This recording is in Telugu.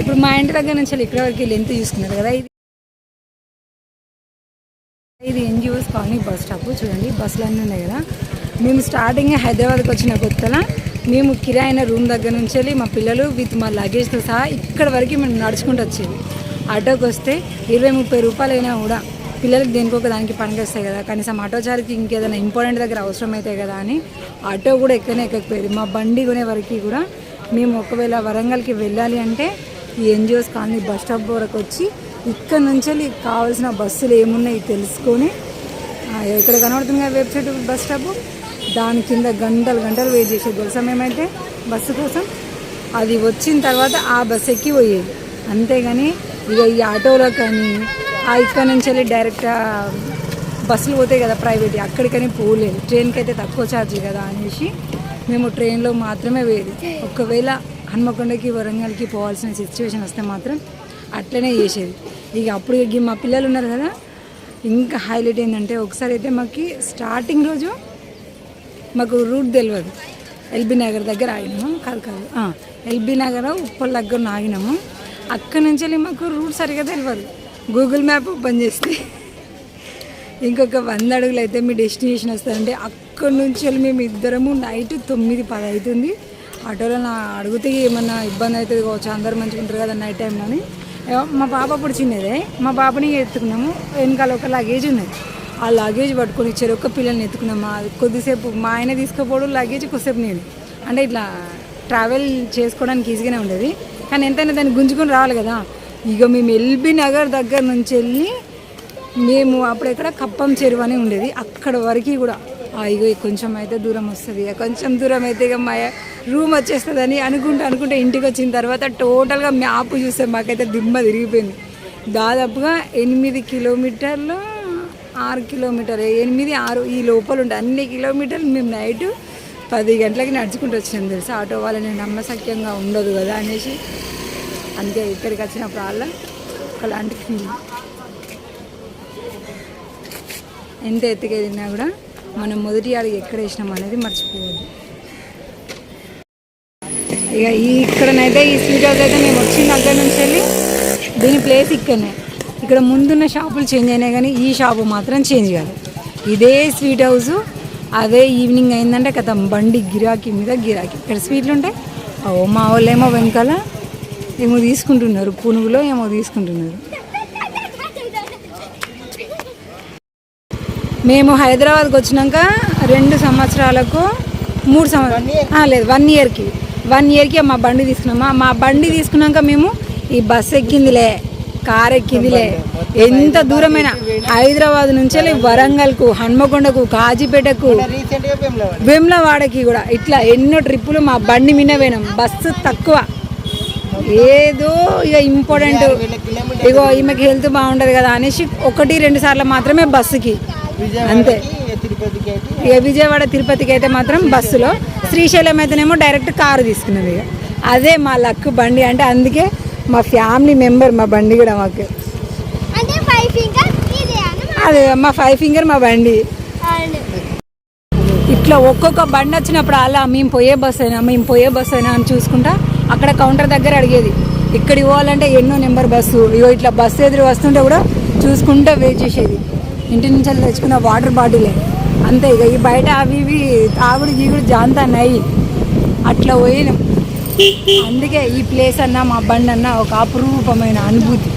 ఇప్పుడు మా ఇంటి దగ్గర నుంచి ఇక్కడ వరకు లెంత్ చూసుకున్నారు కదా ఇది ఇది ఎన్జిఓస్ కాలనీ బస్ స్టాప్. చూడండి బస్సులు అన్నీ ఉన్నాయి కదా. మేము స్టార్టింగ్ హైదరాబాద్కి వచ్చిన కొత్తల మేము కిరాయిన రూమ్ దగ్గర నుంచి వెళ్ళి మా పిల్లలు విత్ మా లగేజ్తో సహా ఇక్కడ వరకు మేము నడుచుకుంటూ వచ్చేది. ఆటోకి వస్తే ఇరవై ముప్పై రూపాయలు అయినా కూడా పిల్లలకి దేనికో ఒక దానికి పనికొస్తాయి కదా. కనీసం ఆటో చార్జ్కి ఇంకేదైనా ఇంపార్టెంట్ దగ్గర అవసరం అవుతాయి కదా అని ఆటో కూడా ఎక్కనే ఎక్కకపోయేది. మా బండి కొనే వరకు కూడా మేము ఒకవేళ వరంగల్కి వెళ్ళాలి అంటే ఈ ఎన్జిఓస్ కాలనీ బస్ స్టాప్ వరకు వచ్చి ఇక్కడ నుంచి వెళ్ళి కావాల్సిన బస్సులు ఏమున్నాయి తెలుసుకొని ఎక్కడ ఇక్కడ కనబడుతుంది వెబ్సైట్ బస్ స్టాప్? దాని కింద గంటలు గంటలు వెయిట్ చేసేది తెలుసా మేమైతే బస్సు కోసం? అది వచ్చిన తర్వాత ఆ బస్ ఎక్కి పోయేది. అంతేగాని ఇక ఈ ఆటోలో కానీ ఆ ఇక్కడ నుంచి వెళ్ళి డైరెక్ట్ బస్సులు పోతాయి కదా ప్రైవేట్ అక్కడికని పోలేదు. ట్రైన్కి అయితే తక్కువ ఛార్జ్ కదా అనేసి మేము ట్రైన్లో మాత్రమే పోయేది. ఒకవేళ హన్మకొండకి వరంగల్కి పోవాల్సిన సిచ్యువేషన్ వస్తే మాత్రం అట్లనే చేసేది. ఇక అప్పుడు ఇక మా పిల్లలు ఉన్నారు కదా ఇంకా హైలైట్ ఏంటంటే ఒకసారి అయితే మాకు స్టార్టింగ్ రోజు మాకు రూట్ తెలియదు ఎల్బీ నగర్ దగ్గర ఆగినాము కాదు కాదు ఎల్బీ నగర్ ఉప్పల్ దగ్గర ఆగినాము. అక్కడి నుంచి వెళ్ళి మాకు రూట్ సరిగా తెలియదు గూగుల్ మ్యాప్ ఓపెన్ చేస్తే ఇంకొక వంద అడుగులు అయితే మీ డెస్టినేషన్ వస్తుందంటే అక్కడి నుంచి వెళ్ళి మేము ఇద్దరము నైట్ తొమ్మిది పది అవుతుంది ఆటోలో నా అడిగితే ఏమన్నా ఇబ్బంది అవుతుంది కావచ్చు అందరు మంచిగా ఉంటారు కదా నైట్ టైంలోని మా పాప అప్పుడు చిన్నదే. మా పాపని ఎత్తుకున్నాము. వెనకాల ఒక లగేజ్ ఉన్నది. ఆ లగేజ్ పట్టుకొని ఇచ్చారు. ఒక్క పిల్లల్ని ఎత్తుకున్నాము. అది కొద్దిసేపు మా ఆయన తీసుకుపోవడం లగేజ్ కొద్దిసేపు నేను అంటే ఇట్లా ట్రావెల్ చేసుకోవడానికి ఈజీగానే ఉండేది. కానీ ఎంతైనా దాన్ని గుంజుకొని రావాలి కదా. ఇక మేము ఎల్బీ నగర్ దగ్గర నుంచి వెళ్ళి మేము అప్పుడు ఎక్కడ కప్పం చెరువు అని ఉండేది. అక్కడ వరకు కూడా ఇగో కొంచెం అయితే దూరం వస్తుంది. ఇక కొంచెం దూరం అయితే ఇక మా రూమ్ వచ్చేస్తుందని అనుకుంటూ అనుకుంటే ఇంటికి వచ్చిన తర్వాత టోటల్గా మ్యాప్ చూస్తే మాకైతే దిమ్మ తిరిగిపోయింది. దాదాపుగా ఎనిమిది కిలోమీటర్లు ఆరు కిలోమీటర్ ఎనిమిది ఆరు ఈ లోపల ఉండే అన్ని కిలోమీటర్లు మేము నైట్ పది గంటలకి నడుచుకుంటూ వచ్చినాం తెలుసు? ఆటో వాళ్ళని నమ్మసక్యంగా ఉండదు కదా అనేసి. అందుకే ఇక్కడికి వచ్చినప్పుడు వాళ్ళ ఒకలాంటి ఫీలింగ్ ఎంత ఎత్తుగా తిన్నా కూడా మనం మొదటి అడుగు ఎక్కడ వేసినాం అనేది మర్చిపోవద్దు. ఇక ఈ ఇక్కడనైతే ఈ స్వీట్ హౌస్ అయితే మేము వచ్చిన దగ్గర నుంచి వెళ్ళి దీని ప్లేస్ ఇక్కడనే. ఇక్కడ ముందున్న షాపులు చేంజ్ అయినాయి కానీ ఈ షాపు మాత్రం చేంజ్ కాదు. ఇదే స్వీట్ హౌస్ అదే ఈవినింగ్ అయిందంటే కథ. బండి గిరాకీ మీద గిరాకీ. ఇక్కడ స్వీట్లు ఉంటాయి. ఓ మా వాళ్ళు ఏమో వెనకాల ఏమో తీసుకుంటున్నారు. పునుగులో ఏమో తీసుకుంటున్నారు. మేము హైదరాబాద్కి వచ్చినాక రెండు సంవత్సరాలకు మూడు సంవత్సరాలు లేదు వన్ ఇయర్కి వన్ ఇయర్కి మా బండి తీసుకున్నామా మా బండి తీసుకున్నాక మేము ఈ బస్ ఎక్కిందిలే కార్ ఎక్కిందిలే. ఎంత దూరమైనా హైదరాబాద్ నుంచి వరంగల్కు హన్మకొండకు కాజీపేటకు వేములవాడకి కూడా ఇట్లా ఎన్నో ట్రిప్పులు మా బండి మీద పోయినాం. బస్సు తక్కువ. ఏదో ఇక ఇంపార్టెంట్. ఇగో ఈమెకి హెల్త్ బాగుండదు కదా అనేసి ఒకటి రెండు సార్లు మాత్రమే బస్సుకి. అంతే. విజయవాడకి తిరుపతికి అయితే ఇక విజయవాడ తిరుపతికి అయితే మాత్రం బస్సులో. శ్రీశైలం అయితేనేమో డైరెక్ట్ కారు తీసుకున్నది ఇక. అదే మా లక్ బండి అంటే అందుకే మా ఫ్యామిలీ మెంబర్ మా బండి కూడా మాకు. అదే మా ఫైవ్ ఫింగర్ మా బండి. ఇట్లా ఒక్కొక్క బండి వచ్చినప్పుడు అలా మేము పోయే బస్ అయినా మేము పోయే బస్ అయినా అని చూసుకుంటా అక్కడ కౌంటర్ దగ్గర అడిగేది. ఇక్కడికి పోవాలంటే ఎన్నో నెంబర్ బస్సు. ఇగో ఇట్లా బస్సు ఎదురు వస్తుంటే కూడా చూసుకుంటూ వెయిట్ చేసేది. ఇంటి నుంచి తెచ్చుకున్న వాటర్ బాటిలే. అంతే ఇక ఈ బయట అవి ఇవి తాగుడు గీగుడు జాంతా నయ్యి అట్లా పోయినాం. అందుకే ఈ ప్లేస్ అన్న మా బండి అన్న ఒక అపురూపమైన అనుభూతి.